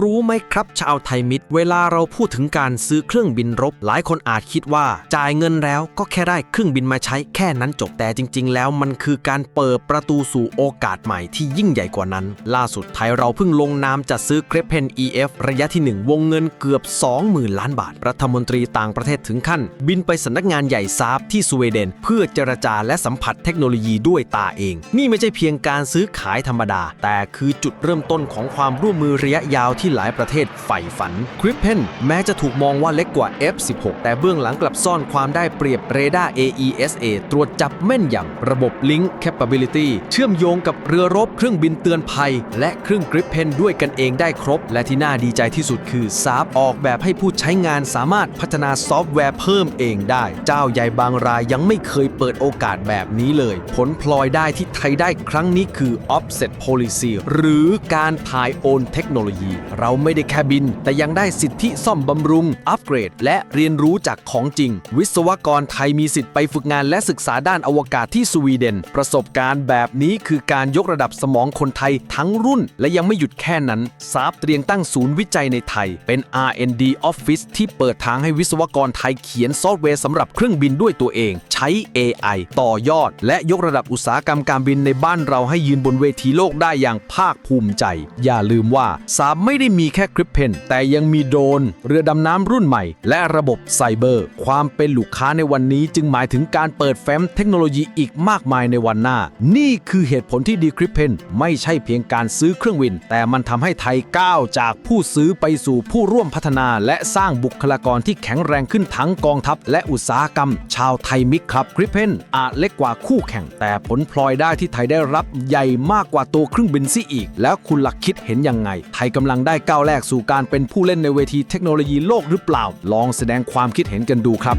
รู้ไหมครับชาวไทยมิตร เวลาเราพูดถึงการซื้อเครื่องบินรบ หลายคนอาจคิดว่าจ่ายเงินแล้วก็แค่ได้เครื่องบินมาใช้แค่นั้นจบแต่จริง ๆ แล้วมันคือการเปิดประตูสู่โอกาสใหม่ที่ยิ่งใหญ่กว่านั้น ล่าสุดไทยเราเพิ่งลงนามจัดซื้อเกรปเพน EF ระยะที่ 1 วงเงินเกือบ 20,000 ล้านบาท รัฐมนตรีต่างประเทศถึงขั้น บินไปสำนักงานใหญ่ซาบที่สวีเดน เพื่อเจรจาและสัมผัสเทคโนโลยีด้วยตาเอง นี่ไม่ใช่เพียงการซื้อขายธรรมดา แต่คือจุดเริ่มต้นของความร่วมมือระยะยาวที่หลายประเทศใฝ่ฝัน Gripen แม้จะถูกมองว่าเล็กกว่า F16 แต่เบื้องหลังกลับซ่อนความได้เปรียบเรดาร์ AESA ตรวจจับแม่นยำระบบ Link Capability เชื่อมโยงกับเรือรบเครื่องบินเตือนภัย และเครื่อง Gripen ด้วยกันเองได้ครบ และที่น่าดีใจที่สุดคือซาบออกแบบให้ผู้ใช้งานสามารถพัฒนาซอฟต์แวร์เพิ่มเองได้ เจ้าใหญ่บางรายยังไม่เคยเปิดโอกาสแบบนี้เลย ผลพลอยได้ที่ไทยได้ครั้งนี้คือ offset policy หรือการพายโอนเทคโนโลยีเราไม่ได้แค่บิน แต่ยังได้สิทธิซ่อมบำรุง อัปเกรด และเรียนรู้จากของจริง วิศวกรไทยมีสิทธิ์ไปฝึกงานและศึกษาด้านอวกาศที่สวีเดน ประสบการณ์แบบนี้คือการยกระดับสมองคนไทยทั้งรุ่น และยังไม่หยุดแค่นั้นซาบเตรียมตั้งศูนย์วิจัยในไทย เป็น R&D Office ที่เปิดทางให้วิศวกรไทยเขียนซอฟต์แวร์สำหรับเครื่องบินด้วยตัวเอง ใช้ AI ต่อยอด และยกระดับอุตสาหกรรมการบินในบ้านเราให้ยืนบนเวทีโลกได้อย่างภาคภูมิใจ อย่าลืมว่าสามไม่ได้ไมีแค่คริปเพนแต่ยังมีโดรนเรือดำน้ำรุ่นใหม่ และระบบไซเบอร์ ความเป็นลูกค้าในวันนี้จึงหมายถึงการเปิดแฟ้มเทคโนโลยีอีกมากมายในวันหน้า นี่คือเหตุผลที่ดีคริปเพนไม่ใช่เพียงการซื้อเครื่องบิน แต่มันทำให้ไทยก้าวจากผู้ซื้อไปสู่ผู้ร่วมพัฒนา และสร้างบุคลากรที่แข็งแรงขึ้นทั้งกองทัพ และอุตสาหกรรม ชาวไทยมิกครับคริปเพนอาจเล็กกว่าคู่แข่ง แต่ผลพลอยได้ที่ไทยได้รับใหญ่มากกว่าตัวเครื่องบินซิอีก แล้วคุณหลักคิดเห็นยังไง ไทยกำลังได้ได้ก้าวแรกสู่การเป็นผู้เล่นในเวทีเทคโนโลยีโลกหรือเปล่า ลองแสดงความคิดเห็นกันดูครับ